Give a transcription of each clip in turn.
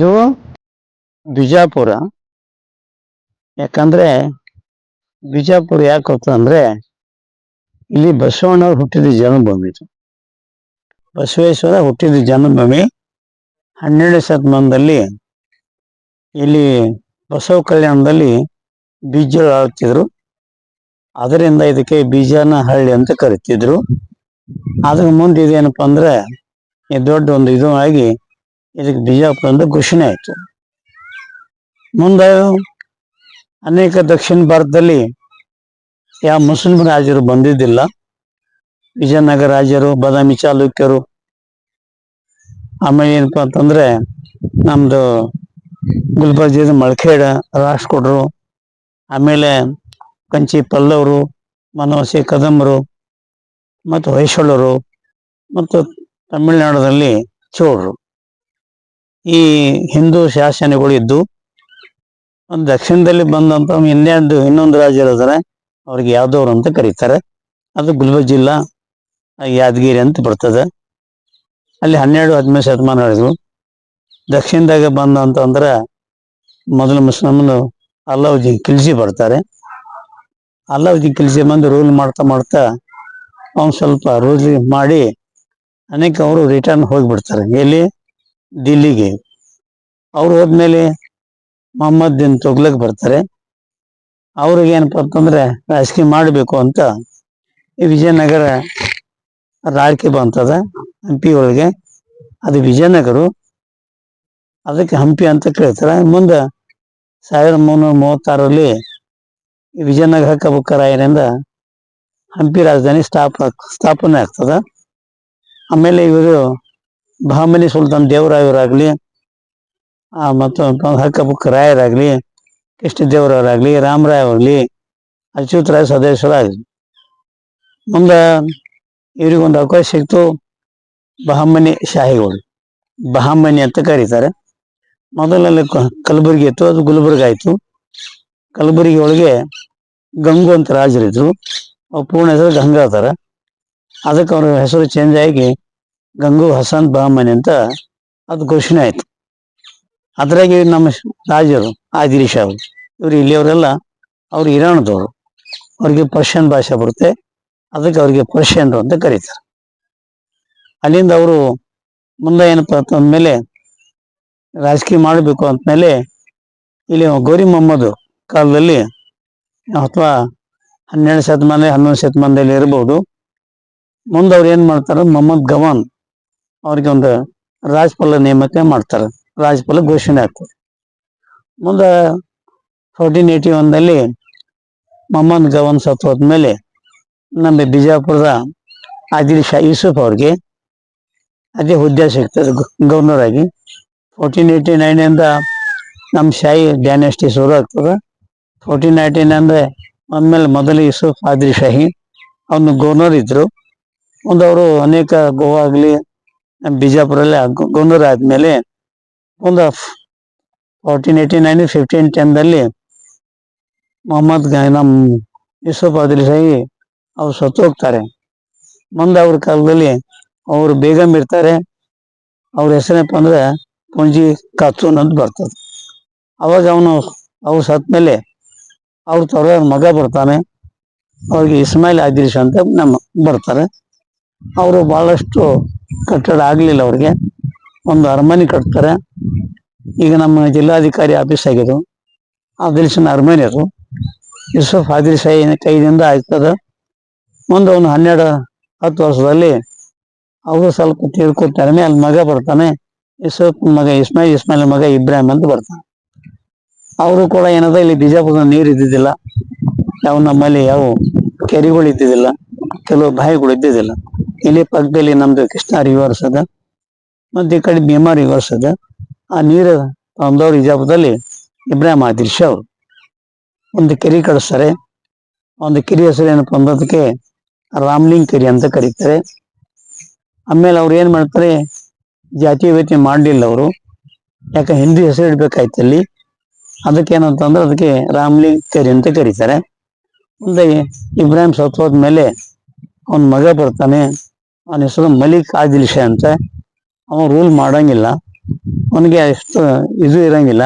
ಇದು ಬಿಜಾಪುರ. ಯಾಕಂದ್ರೆ ಬಿಜಾಪುರ ಯಾಕೆ ಗೊತ್ತು ಅಂದ್ರೆ ಇಲ್ಲಿ ಬಸವಣ್ಣವ್ರು ಹುಟ್ಟಿದ ಜನ್ಮಭೂಮಿ ಇದು. ಬಸವೇಶ್ವರ ಹುಟ್ಟಿದ ಜನ್ಮಭೂಮಿ ಹನ್ನೆರಡು ಶತಮಾನದಲ್ಲಿ ಇಲ್ಲಿ ಬಸವ ಕಲ್ಯಾಣದಲ್ಲಿ ಬೀಜ ಆಳ್ತಿದ್ರು ಅದರಿಂದ ಇದಕ್ಕೆ ಬೀಜನ ಹಳ್ಳಿ ಅಂತ ಕರಿತಿದ್ರು. ಅದ್ರ ಮುಂದೆ ಇದೇನಪ್ಪ ಅಂದ್ರೆ ದೊಡ್ಡ ಒಂದು ಇದು ಆಗಿ ಇದಕ್ಕೆ ಬಿಜಾಪುರ ಅಂತ ಘೋಷಣೆ ಆಯಿತು. ಮುಂದೆ ಅನೇಕ ದಕ್ಷಿಣ ಭಾರತದಲ್ಲಿ ಯಾವ ಮುಸ್ಲಿಂ ರಾಜರು ಬಂದಿದ್ದಿಲ್ಲ. ವಿಜಯನಗರ ರಾಜರು, ಬಾದಾಮಿ ಚಾಲುಕ್ಯರು. ಆಮೇಲೆ ಏನಪ್ಪ ಅಂತಂದ್ರೆ ನಮ್ದು ಗುಲ್ಬರ್ಗ ಜಿಲ್ಲೆ ಮಳಖೇಡ ರಾಷ್ಟ್ರಕೂಟರು ಆಮೇಲೆ ಕಂಚಿ ಪಲ್ಲವರು ಮನವಸಿ ಕದಂಬರು, ಮತ್ತು ಹೊಯ್ಸಳರು, ಮತ್ತು ತಮಿಳುನಾಡಿನಲ್ಲಿ ಚೋಳರು. ಈ ಹಿಂದೂ ಶಾಸನಗಳು ಇದ್ದು, ಒಂದು ದಕ್ಷಿಣದಲ್ಲಿ ಬಂದಂತ ಇನ್ನೊಂದು ಇನ್ನೊಂದು ರಾಜ್ಯ ಇರೋದ್ರೆ ಅವ್ರಿಗೆ ಯಾವ್ದವ್ರು ಅಂತ ಕರೀತಾರೆ. ಅದು ಗುಲ್ಬರ್ಗ ಜಿಲ್ಲಾ ಯಾದಗಿರಿ ಅಂತ ಬರ್ತದೆ. ಅಲ್ಲಿ ಹನ್ನೆರಡು ಹದಿನೈದು ಶತಮಾನ ಹೇಳಿದ್ರು ದಕ್ಷಿಣದಾಗ ಬಂದ ಅಂದ್ರೆ ಮೊದಲು ಮುಸ್ಲಿಮನು ಅಲ್ಲಾವುದ್ದೀನ್ ಖಿಲ್ಜಿ ಬರ್ತಾರೆ. ಅಲ್ಲಾವುದ್ದೀನ್ ಖಿಲ್ಜಿ ಬಂದು ರೂಲ್ ಮಾಡ್ತಾ ಮಾಡ್ತಾ ಅವ್ನು ಸ್ವಲ್ಪ ರೂಲ್ ಮಾಡಿ, ಅನೇಕ ಅವರು ರಿಟರ್ನ್ ಹೋಗಿಬಿಡ್ತಾರೆ. ಎಲ್ಲಿ? ದಿಲ್ಲಿಗೆ. ಅವ್ರು ಹೋದ್ಮೇಲೆ ಮೊಹಮ್ಮದ್ ದಿನ್ ತೊಗ್ಲಕ್ ಬರ್ತಾರೆ. ಅವ್ರಿಗೆ ಏನಪ್ಪ ಅಂತಂದ್ರೆ ರಾಜಕೀಯ ಮಾಡಬೇಕು ಅಂತ ಈ ವಿಜಯನಗರ ರಾಜಕೀಯ ಬಂತದ ಹಂಪಿ ಒಳಗೆ. ಅದು ವಿಜಯನಗರ. ಅದಕ್ಕೆ ಹಂಪಿ ಅಂತ ಕೇಳ್ತಾರೆ ಮುಂದೆ ಸಾವಿರದ ಮುನ್ನೂರ ಮೂವತ್ತಾರಲ್ಲಿ ಈ ವಿಜಯನಗರ ಕಬುಕ್ಕರಾಯರಿಂದ ಹಂಪಿ ರಾಜಧಾನಿ ಸ್ಥಾಪ, ಸ್ಥಾಪನೆ ಆಗ್ತದ. ಆಮೇಲೆ ಇವರು ಬಹಮನಿ ಸುಲ್ತಾನ್ ದೇವರಾಯರಾಗ್ಲಿ ಆ ಮತ್ತು ಹಕ್ಕಬುಕ್ಕ ರಾಯರಾಗ್ಲಿ, ಕೃಷ್ಣ ದೇವರವರಾಗಲಿ ರಾಮರಾಯ ಆಗ್ಲಿ ಅಚ್ಯುತ್ ರಾಯ ಸದಸ್ಯರ ಆಗ್ಲಿ ಮುಂದೆ ಇವರಿಗೊಂದು ಅವಕಾಶ ಸಿಕ್ತು ಬಹಮನಿ ಶಾಹಿಗಳು. ಬಹಮನಿ ಅಂತ ಕರೀತಾರೆ. ಮೊದಲಲ್ಲಿ ಕಲಬುರಗಿ ಕಲಬುರ್ಗಿ ಇತ್ತು, ಅದು ಗುಲ್ಬರ್ಗ ಆಯ್ತು. ಕಲಬುರಗಿ ಒಳಗೆ ಗಂಗು ಅಂತ ರಾಜರಿದ್ರು. ಅವ್ರ ಪೂರ್ಣ ಹೆಸರು ಗಂಗಾಧರ. ಅದಕ್ಕೆ ಅವ್ರ ಹೆಸರು ಚೇಂಜ್ ಆಗಿ ಗಂಗು ಹಸನ್ ಬಹಮನಿ ಅಂತ ಅದು ಘೋಷಣೆ ಆಯ್ತು. ಅದ್ರಾಗೆ ನಮ್ಮ ರಾಜರು ಆ ಶಾ ಅವರು, ಇವ್ರು ಇಲ್ಲಿಯವರೆಲ್ಲ ಅವ್ರು ಇರಾಣದವರು ಅವ್ರಿಗೆ ಪರ್ಷಿಯನ್ ಭಾಷೆ ಬರುತ್ತೆ, ಅದಕ್ಕೆ ಅವ್ರಿಗೆ ಪರ್ಷಿಯನ್ರು ಅಂತ ಕರೀತಾರೆ. ಅಲ್ಲಿಂದ ಅವರು ಮುಂದೆ ಏನಪ್ಪಾ ಅಂತಂದ್ಮೇಲೆ ರಾಜಕೀಯ ಮಾಡಬೇಕು ಅಂದ್ಮೇಲೆ ಇಲ್ಲಿ ಗೌರಿ ಮೊಹಮ್ಮದ್ ಕಾಲದಲ್ಲಿ ಅಥವಾ ಹನ್ನೆರಡು ಶತಮಾನ ಹನ್ನೊಂದು ಶತಮಾನದಲ್ಲಿ ಇರಬಹುದು ಮುಂದೆ ಅವ್ರು ಏನ್ ಮಾಡ್ತಾರೆ, ಮೊಹಮ್ಮದ್ ಗವಾನ್ ಅವ್ರಿಗೆ ಒಂದು ರಾಜ್ಪಾಲ ನೇಮಕ ಮಾಡ್ತಾರೆ. ರಾಜ್ಪಾಲ ಘೋಷಣೆ ಆಗ್ತದೆ. ಮುಂದೆ ಫೋರ್ಟೀನ್ ಏಯ್ಟಿ ಒನ್ನಲ್ಲಿ ಮೊಹಮ್ಮದ್ ಗವನ್ ಸತ್ತು ಹೋದ್ಮೇಲೆ ನಮ್ಮ ಬಿಜಾಪುರದ ಆದಿಲ್ ಶಾ ಯೂಸುಫ್ ಅವ್ರಿಗೆ ಅದೇ ಹುದ್ದೆ ಸಿಗ್ತದೆ ಗವರ್ನರ್ ಆಗಿ ಫೋರ್ಟೀನ್ ಏಯ್ಟಿ ನೈನ್ ಇಂದ ನಮ್ಮ ಶಾಹಿ ಡ್ಯಾನೆಸ್ಟಿ ಶುರು ಆಗ್ತದೆ. ಫೋರ್ಟೀನ್ ನೈನ್ಟೀನ್ ಅಂದ್ರೆ ಆದ್ಮೇಲೆ ಮೊದಲು ಯೂಸುಫ್, ಆದಿಲ್ ಶಾಹಿ, ಅವನು ಗವರ್ನರ್ ಇದ್ರು. ಮುಂದವರು ಅನೇಕ ಗೋವಾ ಆಗ್ಲಿ ನಮ್ಮ ಬಿಜಾಪುರಲ್ಲಿ ಗವರ್ನರ್ ಆದ್ಮೇಲೆ ಒಂದು ಫೋರ್ಟೀನ್ ಏಯ್ಟಿ ನೈನ್ ಫಿಫ್ಟೀನ್ ಟೆನ್ದಲ್ಲಿ ಮೊಹಮ್ಮದ್ ನಮ್ಮ ಯೂಸುಫ್ ಆದಿಲ್ ಶಾಹಿ ಅವ್ರು ಸತ್ತು ಹೋಗ್ತಾರೆ. ಮುಂದೆ ಅವ್ರ ಕಾಲದಲ್ಲಿ ಅವರು ಬೇಗಂ ಇರ್ತಾರೆ. ಅವ್ರ ಹೆಸರೇನಪ್ಪ ಅಂದ್ರೆ ಪುಂಜಿ ಖಾತೂನ್ ಅಂತ ಬರ್ತದೆ. ಅವಾಗ ಅವನು ಅವ್ರು ಸತ್ಮೇಲೆ ಅವ್ರ ತವರ ಮಗ ಬರ್ತಾನೆ. ಅವ್ರಿಗೆ ಇಸ್ಮಾಯಿಲ್ ಆದಿಲ್ ಶಾ ಅಂತ ನಮ್ಮ ಬರ್ತಾರೆ. ಅವರು ಬಹಳಷ್ಟು ಕಟ್ಟಡ ಆಗ್ಲಿಲ್ಲ ಅವ್ರಿಗೆ. ಒಂದು ಅರಮನೆ ಕಟ್ತಾರೆ. ಈಗ ನಮ್ಮ ಜಿಲ್ಲಾಧಿಕಾರಿ ಆಫೀಸ್ ಆಗಿದ್ದು ಆದಿಲ್ ಸಿನ ಅರಮನೆ ಅದು ಯೂಸುಫ್ ಆದಿಲ್ ಶಾಹಿ ಕೈದಿಂದ ಆಯ್ತದ. ಮುಂದೆ ಒಂದು ಹನ್ನೆರಡು, ಹತ್ತು ವರ್ಷದಲ್ಲಿ ಅವರು ಸ್ವಲ್ಪ ತೀರ್ಕೊತಾರೆ ಅಲ್ಲಿ ಮಗ ಬರ್ತಾನೆ. ಯೂಸುಫ್ ಮಗ ಇಸ್ಮಾಯಿಲ್ ಇಸ್ಮಾಯಿಲ್ ಮಗ ಇಬ್ರಾಹಿಂ ಅಂತ ಬರ್ತಾನೆ. ಅವರು ಕೂಡ ಏನದ, ಇಲ್ಲಿ ಬಿಜಾಪುರದ ನೀರು ಇದ್ದಿದ್ದಿಲ್ಲ. ಯಾವ ನಮ್ಮಲ್ಲಿ ಯಾವ ಕೆರೆಗಳು ಇದ್ದಿದ್ದಿಲ್ಲ. ಕೆಲವು ಬಾಯಿಗಳು ಇದ್ದಿದ್ದಿಲ್ಲ. ಇಲ್ಲಿ ಪಕ್ಕದಲ್ಲಿ ನಮ್ದು ಕೃಷ್ಣ ರಿವರ್ಸ್ ಅದ, ಮತ್ತೆ ಈ ಕಡೆ ಭೀಮಾ ರಿವರ್ಸ್ ಅದ. ಆ ನೀರು ತಂದವ್ರು ಇಜಾಪುರದಲ್ಲಿ ಇಬ್ರಾಹಿಂ ಆದಿರ್ಶ ಅವರು. ಒಂದು ಕೆರೆ ಕಳಿಸ್ತಾರೆ ಒಂದು ಕೆರೆ ಹೆಸರು ಏನಪ್ಪ ಅಂದದಕ್ಕೆ ರಾಮ್ಲಿಂಗ್ ಕೆರೆ ಅಂತ ಕರೀತಾರೆ. ಆಮೇಲೆ ಅವ್ರು ಏನ್ ಮಾಡ್ತಾರೆ, ಜಾತಿ ವ್ಯತಿ ಮಾಡಲಿಲ್ಲ ಅವರು. ಯಾಕೆ ಹಿಂದಿ ಹೆಸರು ಇಡ್ಬೇಕಾಯ್ತು ಅಲ್ಲಿ. ಅದಕ್ಕೆ ಅದಕ್ಕೆ ರಾಮ್ಲಿಂಗ್ ಕೆರೆ ಅಂತ ಕರೀತಾರೆ. ಮುಂದೆ ಇಬ್ರಾಹಿಂ ಸತ್ತು ಹೋದ್ಮೇಲೆ ಅವನ ಮಗ ಬರ್ತಾನೆ. ಅವನ ಹೆಸರು ಮಲಿಕ್ ಆದಿಲ್ ಶಾ ಅಂತ. ಅವನು ರೂಲ್ ಮಾಡಂಗಿಲ್ಲ. ಅವನಿಗೆ ಅಷ್ಟು ಇದು ಇರಂಗಿಲ್ಲ.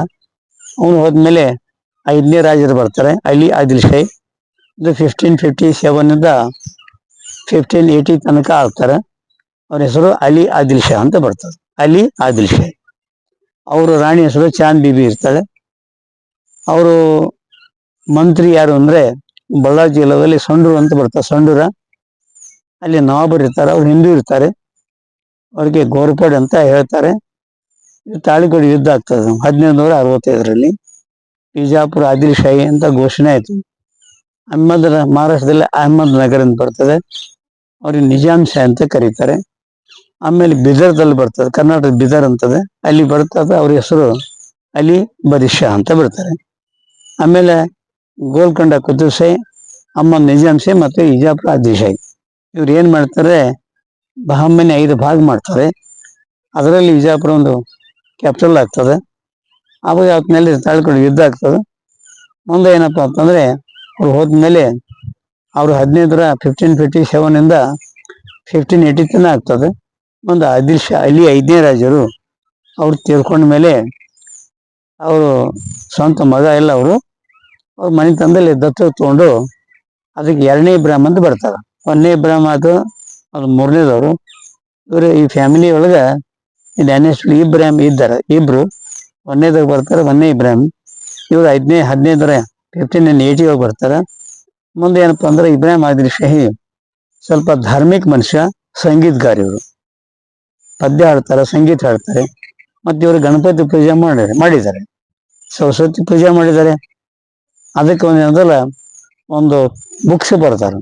ಅವನು ಹೋದ್ಮೇಲೆ ಐದನೇ ರಾಜರು ಬರ್ತಾರೆ, ಅಲಿ ಆದಿಲ್ ಶಾಹಿ ಇದು ಫಿಫ್ಟೀನ್ ಫಿಫ್ಟಿ ಸೆವೆನಿಂದ ಫಿಫ್ಟೀನ್ ಏಯ್ಟಿ ತನಕ ಆಗ್ತಾರೆ. ಅವ್ರ ಹೆಸರು ಅಲಿ ಆದಿಲ್ ಶಾ ಅಂತ ಬರ್ತಾರೆ ಅಲಿ ಆದಿಲ್ ಶಾಹಿ ಅವರು ರಾಣಿ ಹೆಸರು ಚಾಂದ್ ಬಿಬಿ ಇರ್ತಾಳೆ. ಅವರು ಮಂತ್ರಿ ಯಾರು ಅಂದ್ರೆ ಬಳ್ಳಾರಿ ಜಿಲ್ಲೆಯಲ್ಲಿ ಸಂಡೂರು ಅಂತ ಬರ್ತಾರೆ ಸಂಡೂರ. ಅಲ್ಲಿ ನವಾಬರು ಇರ್ತಾರೆ, ಅವ್ರು ಹಿಂದೂ ಇರ್ತಾರೆ. ಅವ್ರಿಗೆ ಗೋರ್ಪಡ್ ಅಂತ ಹೇಳ್ತಾರೆ. ಇದು ತಾಳಿಕೋಡಿ ಯುದ್ಧ ಆಗ್ತದೆ ಹದಿನೈದು ನೂರ ಅರವತ್ತೈದರಲ್ಲಿ ಬಿಜಾಪುರ ಆದಿಲ್ ಶಾಹಿ ಅಂತ ಘೋಷಣೆ ಆಯ್ತು. ಅಹಮದ್ ಮಹಾರಾಷ್ಟ್ರದಲ್ಲಿ ಅಹಮದ್ ನಗರ್ ಅಂತ ಬರ್ತದೆ. ಅವ್ರಿಗೆ ನಿಜಾಮ್ ಶಾ ಅಂತ ಕರೀತಾರೆ. ಆಮೇಲೆ ಬಿದರ್ದಲ್ಲಿ ಬರ್ತದೆ ಕರ್ನಾಟಕ ಬಿದರ್ ಅಂತದೆ. ಅಲ್ಲಿ ಬರ್ತದೆ, ಅವ್ರ ಹೆಸರು ಅಲಿ ಬದಿಶಾ ಅಂತ ಬರ್ತಾರೆ ಆಮೇಲೆ ಗೋಲ್ಕೊಂಡ ಕುತುಬ್ ಶಾಹಿ ಅಹಮದ್ ನಿಜಾಮ್ ಶಾಹಿ ಮತ್ತು ಇಜಾಪುರ ಆದಿಲ್ ಇವ್ರು ಏನ್ ಮಾಡ್ತಾರೆ? ಬಹಮ್ಮನಿ ಐದು ಭಾಗ ಮಾಡ್ತಾರೆ. ಅದರಲ್ಲಿ ವಿಜಯಪುರ ಒಂದು ಕ್ಯಾಪಿಟಲ್ ಆಗ್ತದೆ. ಅವಾಗ ಅವತ್ತಿನಲ್ಲಿ ತಾಳ್ಕೊಂಡು ಯುದ್ಧ ಆಗ್ತದೆ. ಮುಂದೆ ಏನಪ್ಪಾ ಅಂತಂದ್ರೆ, ಅವ್ರು ಹೋದ್ಮೇಲೆ ಅವರು ಹದಿನೈದರ ಫಿಫ್ಟೀನ್ ಫಿಫ್ಟಿ ಸೆವೆನ್ ಇಂದ ಫಿಫ್ಟೀನ್ ಏಯ್ಟಿ ತನ ಆಗ್ತದೆ. ಮುಂದೆ ಆದಿಲ್ ಶಾ, ಅಲ್ಲಿ ಐದನೇ ರಾಜರು ಅವ್ರು ತೀರ್ಕೊಂಡ ಮೇಲೆ ಅವರು ಸ್ವಂತ ಮಗ ಎಲ್ಲ ಅವರು, ಅವ್ರ ಮನೆ ತಂದಲ್ಲಿ ದತ್ತು ತಗೊಂಡು ಅದಕ್ಕೆ ಎರಡನೇ ಬ್ರಾಹ್ಮಣ ಬರ್ತಾರೆ. ಒಂದನೇ ಇಬ್ರಾಹಿಂ ಅದು ಅದು ಮೂರನೇದವರು. ಇವರು ಈ ಫ್ಯಾಮಿಲಿ ಒಳಗ ಡ್ಯಾನೇಶ್ವರಿ ಇಬ್ರಾಹಿಂ ಇದ್ದಾರೆ. ಇಬ್ರು ಒಂದನೇದಾಗ ಬರ್ತಾರೆ, ಒಂದನೇ ಇಬ್ರಾಹಿಂ. ಇವ್ರು ಐದನೇ, ಹದಿನೈದರ ಫಿಫ್ಟೀನ್ ಅಂಡ್ ಏಯ್ಟಿ ಒಳಗೆ ಬರ್ತಾರೆ. ಮುಂದೆ ಏನಪ್ಪಾ ಅಂದ್ರೆ ಇಬ್ರಾಹಿಂ ಆದಿಲ್ ಶಹಿ, ಸ್ವಲ್ಪ ಧಾರ್ಮಿಕ ಮನುಷ್ಯ, ಸಂಗೀತಗಾರ ಇವರು. ಪದ್ಯ ಹಾಡ್ತಾರೆ, ಸಂಗೀತ ಹಾಡ್ತಾರೆ. ಮತ್ತೆ ಇವರು ಗಣಪತಿ ಪೂಜೆ ಮಾಡಿ ಮಾಡಿದ್ದಾರೆ. ಸರಸ್ವತಿ ಪೂಜೆ ಮಾಡಿದ್ದಾರೆ. ಅದಕ್ಕೆ ಒಂದು ಒಂದು ಬುಕ್ಸ್ ಬರ್ತಾರೆ.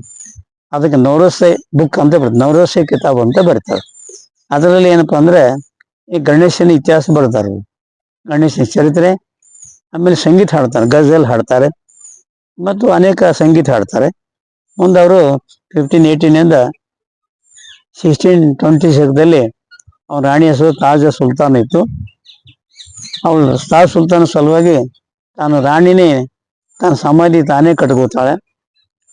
ಅದಕ್ಕೆ ನವರಸೆ ಬುಕ್ ಅಂತ ಬರ್ತದೆ ನವರಸೆ ಕಿತಾಬ್ ಅಂತ ಬರ್ತಾರೆ. ಅದರಲ್ಲಿ ಏನಪ್ಪಾ ಅಂದ್ರೆ ಈ ಗಣೇಶನ ಇತಿಹಾಸ ಬರ್ತಾರೆ. ಗಣೇಶನ ಚರಿತ್ರೆ, ಆಮೇಲೆ ಸಂಗೀತ ಹಾಡ್ತಾರೆ, ಗಜಲ್ ಹಾಡ್ತಾರೆ, ಮತ್ತು ಅನೇಕ ಸಂಗೀತ ಹಾಡ್ತಾರೆ. ಮುಂದೆ ಅವರು ಫಿಫ್ಟೀನ್ ಏಯ್ಟೀನಿಂದ ಸಿಕ್ಸ್ಟೀನ್ ಟ್ವೆಂಟಿ ಸಿಕ್ಸ್ದಲ್ಲಿ ಅವ್ರ ರಾಣಿ ಹೆಸರು ತಾಜ ಸುಲ್ತಾನ್ ಇತ್ತು. ಅವಳು ತಾಜ್ ಸುಲ್ತಾನ್ ಸಲುವಾಗಿ ತಾನು ರಾಣಿನೇ ತನ್ನ ಸಮಾಧಿ ತಾನೇ ಕಟ್ಕೋತಾಳೆ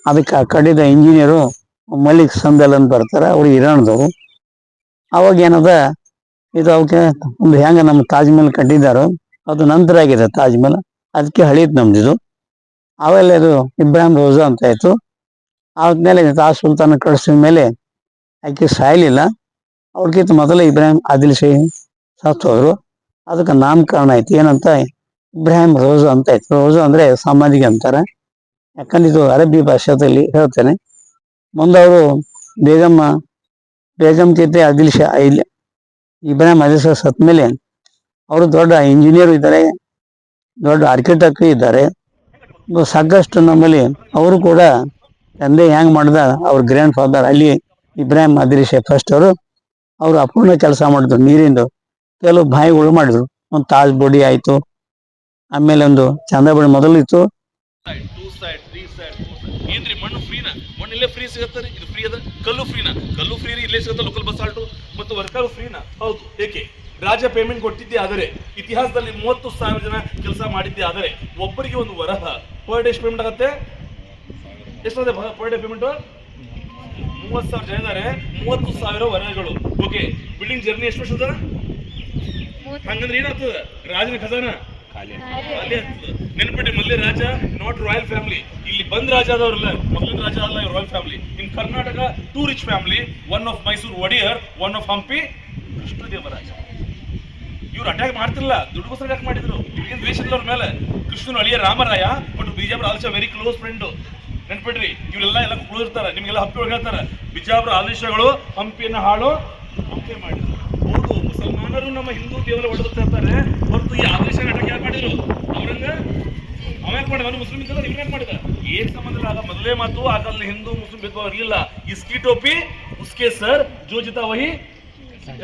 ಅದಕ್ಕೆ ಆ ಕಡೆದ ಇಂಜಿನಿಯರು ಮಲ್ಲಿಕ್ ಸಂದಲ್ ಅಂತ ಬರ್ತಾರೆ, ಅವ್ರು ಇರಾಣದವರು. ಅವಾಗ ಏನದ, ಇದು ಅವಕ್ಕೆ ಒಂದು ಹೆಂಗ ನಮ್ಮ ತಾಜ್ ಮಹಲ್ ಕಟ್ಟಿದ್ದಾರೋ, ಅದು ನಂತರ ಆಗಿದೆ ತಾಜ್ ಮಹಲ್. ಅದಕ್ಕೆ ಹಳೀತು ನಮ್ದಿದು. ಅವೆಲ್ಲ ಇದು ಇಬ್ರಾಹಿಂ ರೋಜಾ ಅಂತ ಆಯ್ತು. ಆದ್ಮೇಲೆ ತಾಜ್ ಸುಲ್ತಾನ ಕಳಿಸಿದ ಮೇಲೆ ಆಕೆ ಸಾಯಲಿಲ್ಲ. ಅವ್ರಿಗಿಂತ ಮೊದಲ ಇಬ್ರಾಹಿಂ ಆದಿಲ್ ಶಾಹಿ ಸತ್ತು ಹೋದ್ರು. ಅದಕ್ಕೆ ನಾಮಕರಣ ಆಯ್ತು. ಏನಂತ, ಇಬ್ರಾಹಿಂ ರೋಜಾ ಅಂತ ಆಯ್ತು. ರೋಜಾ ಅಂದ್ರೆ ಸಮಾಧಿಗೆ ಅಂತಾರೆ. ಯಾಕಂದ್ರೆ ಇದು ಅರಬ್ಬಿ ಭಾಷೆಯಲ್ಲಿ ಹೇಳ್ತೇನೆ. ಮುಂದೆ ಅವರು ಬೇಗಮ್ಮ ಬೇಗಮ್ ಜೊತೆ ಅದಿಲ್ ಶಾ ಇಲ್ಲಿ ಇಬ್ರಾಹಿಂ ಆದಿಲ್ ಶಾ ಸತ್ ಮೇಲೆ ಅವರು ದೊಡ್ಡ ಇಂಜಿನಿಯರ್ ಇದ್ದಾರೆ, ದೊಡ್ಡ ಆರ್ಕಿಟೆಕ್ಟ್ ಇದ್ದಾರೆ. ಸಾಕಷ್ಟು ನಮ್ಮಲ್ಲಿ ಅವರು ಕೂಡ ತಂದೆ ಹೆಂಗ್ ಮಾಡ್ದ ಅವ್ರ ಗ್ರ್ಯಾಂಡ್ ಫಾದರ್ ಅಲ್ಲಿ ಇಬ್ರಾಹಿಂ ಅದಿಲ್ ಶಾ ಫಸ್ಟ್ ಅವರು ಅವರು ಅಪೂರ್ಣ ಕೆಲಸ ಮಾಡಿದ್ರು ನೀರಿಂದು. ಕೆಲವು ಬಾಯಿಗಳು ಮಾಡಿದ್ರು. ಒಂದು ತಾಜ್ ಬೋಡಿ ಆಯ್ತು, ಆಮೇಲೆ ಒಂದು ಚಂದ್ರಬಳಿ ಮೊದಲು ಇತ್ತು side two side three side ಏನ್ರಿ ಮಣ್ಣು ಫ್ರೀನಾ ಮಣ್ಣು ಇಲ್ಲೇ ಫ್ರೀ ಸಿಗತ್ತೆ ಇದು ಫ್ರೀ ಅದ? ಕಲ್ಲು ಫ್ರೀನಾ ಕಲ್ಲು ಫ್ರೀ ಇಲ್ಲೇ ಸಿಗುತ್ತೆ ಲೋಕಲ್ ಬಸ್ ಆಲ್ಟು ಮತ್ತು ವರ್ಕರ್ ಫ್ರೀನ ಹೌದು. ಏಕೆ? ರಾಜ ಪೇಮೆಂಟ್ ಕೊಟ್ಟಿದ್ದೆ ಆದರೆ, ಇತಿಹಾಸದಲ್ಲಿ ಮೂವತ್ತು ಸಾವಿರ ಜನ ಕೆಲಸ ಮಾಡಿದ್ದೆ ಆದರೆ, ಒಬ್ಬರಿಗೆ ಒಂದು ವರಹ ಪರ್ ಡೇ ಎಷ್ಟು ಪೇಮೆಂಟ್ ಆಗುತ್ತೆ? ಎಷ್ಟಾಗುತ್ತೆ ಪರ್ ಡೇ ಪೇಮೆಂಟ್ ಮೂವತ್ತು ಸಾವಿರ ಜನ ಇದ್ದಾರೆ. ಮೂವತ್ತು ಸಾವಿರ ವರಹಗಳು ಓಕೆ ಬಿಲ್ಡಿಂಗ್ ಜರ್ನಿ ಎಷ್ಟು ವರ್ಷದ? ಹಂಗಂದ್ರೆ ಏನಾಗ್ತದೆ? ರಾಜನ ಖಜಾನ? ನೆನಪಿಟ್ಟು ಮಲ್ಲಿ ರಾಜ ನಾಟ್ ರಾಯಲ್ ಫ್ಯಾಮಿಲಿ ಇಲ್ಲಿ ಬಂದ್ ರಾಜ ಆದವ್ರಲ್ಲ ಮೊದಲಿನ ರಾಜ ಅಲ್ಲ royal family in Karnataka two rich family one of Mysore Wodeyar one of Hampi Krishnadevaraja. ಇವ್ರು ಅಟ್ಯಾಕ್ ಮಾಡ್ತಿಲ್ಲ ದುಡ್ಡುಗೋಸ್ಕರ ಅಟ್ಯಾಕ್ ಮಾಡಿದ್ರು. ಏನ್ ದ್ವೇಷ ಇಲ್ಲ ಅವ್ರ ಮೇಲೆ? ಕೃಷ್ಣನ ಅಳಿಯ Ramaraya but Bijapur also very close friend ನೆನ್ಪಿಡ್ರಿ ಇವರೆಲ್ಲ ಎಲ್ಲ ಕ್ಲೋಸ್ ಇರ್ತಾರೆ ನಿಮ್ಗೆಲ್ಲ ಹಂಪಿ ಒಳಗೆ ಹೇಳ್ತಾರೆ ಬಿಜಾಪುರ ಆದೇಶಗಳು ಹಂಪಿಯನ್ನ ಹಾಳು ಹಂಪಿ ಮಾಡಿದ್ರು. ಮುಸಲ್ಮಾನರು ನಮ್ಮ ಹಿಂದೂ ದೇವರ ಒಡೆದು ಇರ್ತಾರೆ ಹೊರತು ಈ ಆದೇಶ ನಾಟಕ ಯಾರು ಮಾಡಿದ್ರು? ಅವರನ್ನ ಅವ್ಯಾಕ್ ಯಾಕೆ ಮಾಡಿದ? ಅವನು ಮುಸ್ಲಿಂ ಇದ್ದಲ್ಲ ಇವ್ರು ಯಾಕೆ ಮಾಡಿದ? ಏನ್ ಸಂಬಂಧ ಇಲ್ಲ ಆಗ ಮೊದಲೇ ಮಾತು ಆ ಕಾಲದಲ್ಲಿ ಹಿಂದೂ ಮುಸ್ಲಿಂ ಭೇದಭಾವ ಇರಲಿಲ್ಲ. ಇಸ್ಕಿ ಟೋಪಿ ಉಸ್ಕೆ ಸರ್ ಜೋ ಜಿತಾ ವಹಿ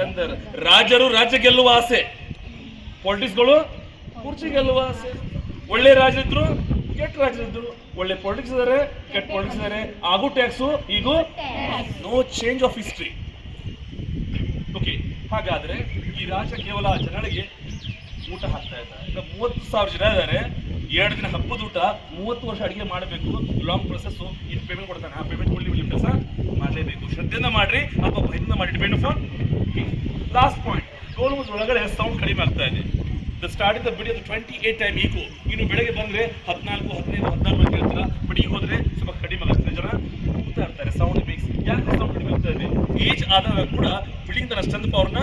ಅಂತಾರೆ ರಾಜರು ರಾಜ್ಯ ಗೆಲ್ಲುವ ಆಸೆ. ಪೊಲಿಟಿಕ್ಸ್ಗಳು ಕುರ್ಚಿ ಗೆಲ್ಲುವ ಆಸೆ. ಒಳ್ಳೆ ರಾಜರಿದ್ರು ಕೆಟ್ಟ ರಾಜರಿದ್ರು. ಒಳ್ಳೆ ಪೊಲಿಟಿಕ್ಸ್ ಇದಾರೆ ಕೆಟ್ಟ ಪೊಲಿಟಿಕ್ಸ್ ಇದಾರೆ. ಆಗು ಟ್ಯಾಕ್ಸು ಈಗೂ no change of history. Okay ಹಾಗಾದ್ರೆ ಈ ರಾಜ ಕೇವಲ ಜನಗಳಿಗೆ ಊಟ ಹಾಕ್ತಾ ಇದ್ದಾರೆ. ಈಗ ಮೂವತ್ತು ಸಾವಿರ ಜನ ಇದ್ದಾರೆ. ಎರಡು ದಿನ ಹಬ್ಬದ ಊಟ, ಮೂವತ್ತು ವರ್ಷ ಅಡುಗೆ ಮಾಡಬೇಕು. ಲಾಂಗ್ ಪ್ರೊಸೆಸ್ ಇದು ಪೇಮೆಂಟ್ ಕೊಡ್ತಾನೆ. ಆ ಪೇಮೆಂಟ್ ಕೊಡ್ಲಿ ಬಿಡ್ಲಿ ಕೆಲಸ ಮಾಡಲೇಬೇಕು. ಶ್ರದ್ಧೆಯಿಂದ ಮಾಡ್ರಿ. ಅಥವಾ ಭಯದಿಂದ ಮಾಡಿ ಡಿಪೆಂಡ್ ಫಾರ್ ಲಾಸ್ಟ್ ಪಾಯಿಂಟ್ ಡೋಲ್ಮಸ್ ಒಳಗಡೆ ಸೌಂಡ್ ಕಡಿಮೆ ಆಗ್ತಾ ಇದೆ. ದ ಸ್ಟಾರ್ಟ್ ದ ಬಿಡಿ ಟ್ವೆಂಟಿ ಏಟ್ ಟೈಮ್ ಈಕು ಇನ್ನು ಬೆಳಗ್ಗೆ ಬಂದರೆ ಹದಿನಾಲ್ಕು, ಹದಿನೈದು, ಹದಿನಾರು ಮಂದಿ ಇರ್ತಾರೆ ಬಟ್ ಈಗ ಹೋದರೆ ಸ್ವಲ್ಪ ಕಡಿಮೆ ಆಗುತ್ತೆ ಜನ. ಕೂತಾ ಇರ್ತಾರೆ. ಸೌಂಡ್ ಮಿಕ್ಸ್ ಯಾಕೆ ಸೌಂಡ್ ಕಡಿಮೆ ಆಗ್ತಾ ಇದೆ? ಏಜ್ ಆದಾಗ ಕೂಡ ಬಿಲ್ಡಿಂಗ್ ತನ್ನ ಸ್ಟ್ರೆಂತ್ ಪವರ್ನ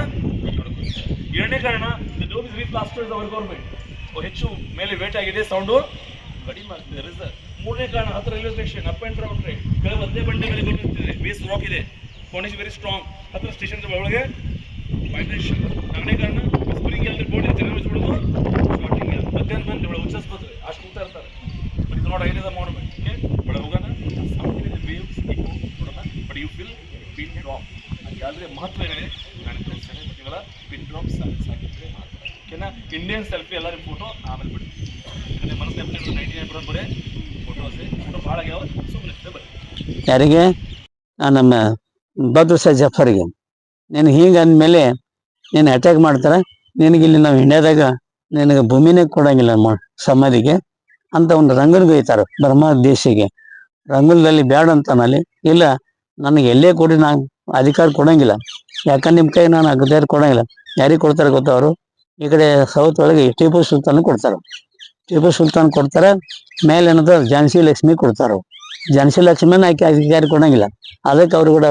ಎರಡನೇ ಕಾರಣ ದ ಡೋಮ್ ಇಸ್ ಅವರ್ ಗೌರ್ಮೆಂಟ್ ಹೆಚ್ಚು ಮೇಲೆ ವೇಟ್ ಆಗಿದೆ ಸೌಂಡು ಕಡಿಮೆ ಆಗ್ತಿದೆ ರಿಸರ್ವ್ ಮೂರನೇ ಕಾರಣ, ಹತ್ರ railway station up and down train ಕೆಳಗೆ ಒಂದೇ ಬಂಡೆ ಮೇಲೆ ಬೇಸ್ ರಾಕ್ ಇದೆ. ಫೋನ್ ಇಸ್ ವೆರಿ ಸ್ಟ್ರಾಂಗ್ ಹತ್ರ ಸ್ಟೇಷನ್ ಒಳಗೆ ವೈಬ್ರೇಷನ್ ನಾಲ್ಕನೇ ಕಾರಣ ಸ್ಪ್ರಿಂಗ್ ಅಲ್ಲಿ ಬೋರ್ಡ್ ಬಿಡೋದು ಶಾರ್ಟಿಂಗ್ ಮಧ್ಯಾಹ್ನ ಬಂದು ಇವಳು ಉಚ್ಚಿಸ್ಬೋದು ಅಷ್ಟು ಕೂತಾ ಇರ್ತಾರೆ. ಬಟ್ ಇದು ನೋಡಿ ಮಾಡಬೇಕು ಓಕೆ? ಒಳಗೆ ಹೋಗೋಣ. But you feel pin drop ಅದಾದ್ರೆ ಮಹತ್ವ ಏನಿದೆ? ಕೇವಲ ಪಿನ್ ಡ್ರಾಪ್ ಸಾಕಿದ್ರೆ ಮಾತ್ರ. ಓಕೆನಾ? ಇಂಡಿಯನ್ ಸೆಲ್ಫಿ ಎಲ್ಲರಿಗೂ ಫೋಟೋ ಆಮೇಲೆ ಬಿಡಿ ಯಾಕಂದ್ರೆ ಮನಸ್ಸು ನೈಂಟಿ ನೈನ್ ಬರೋದು ಬರೀ ಫೋಟೋಸೇ ಫೋಟೋ ಭಾಳ ಆಗ್ಯಾವ ಸುಮ್ಮನೆ ಬರೀ ಯಾರಿಗೆ? ನಮ್ಮ ಬದ್ರು ಸಹ ಜಫರ್ಗೆ. ನೀನು ಹಿಂಗೆ ಅಂದಮೇಲೆ ನೀನು ಅಟ್ಯಾಕ್ ಮಾಡ್ತಾರೆ ನಿನಗಿಲ್ಲಿ ನಾವು ಇಂಡಿಯಾದಾಗ ನಿನಗೆ ಭೂಮಿನೇ ಕೊಡಂಗಿಲ್ಲ ಮ- ಸಮಾಧಿಗೆ. ಅಂತ ಒಂದು ರಂಗನ್ ಬೈತಾರೆ ಬ್ರಹ್ಮ ದೇಶಿಗೆ. ರಂಗುಲದಲ್ಲಿ ಬ್ಯಾಡ ಅಂತಾನಲ್ಲಿ ಇಲ್ಲ, ನನಗೆ ಎಲ್ಲೇ ಕೊಡಿ ನಾನು ಅಧಿಕಾರ ಕೊಡಂಗಿಲ್ಲ. ಯಾಕಂದ್ರೆ ನಿಮ್ಮ ಕೈ ನಾನು ಅಧಿಕಾರ ಕೊಡಂಗಿಲ್ಲ. ಯಾರಿಗೆ ಕೊಡ್ತಾರೆ ಗೊತ್ತಾ ಅವರು? ಈ ಕಡೆ ಸೌತ್ ಒಳಗೆ ಟಿಪು ಸುಲ್ತಾನ್ ಕೊಡ್ತಾರೆ. ಟಿಪು ಸುಲ್ತಾನ್ ಕೊಡ್ತಾರೆ, ಮೇಲೆ ಏನಂತ ಝಾನ್ಸಿ ಲಕ್ಷ್ಮಿ ಕೊಡ್ತಾರೆ ಝಾನ್ಸಿ ಲಕ್ಷ್ಮಿನ ಆಕೆ ಅಧಿಕಾರ ಕೊಡಂಗಿಲ್ಲ? ಅದಕ್ಕೆ ಅವ್ರು ಕೂಡ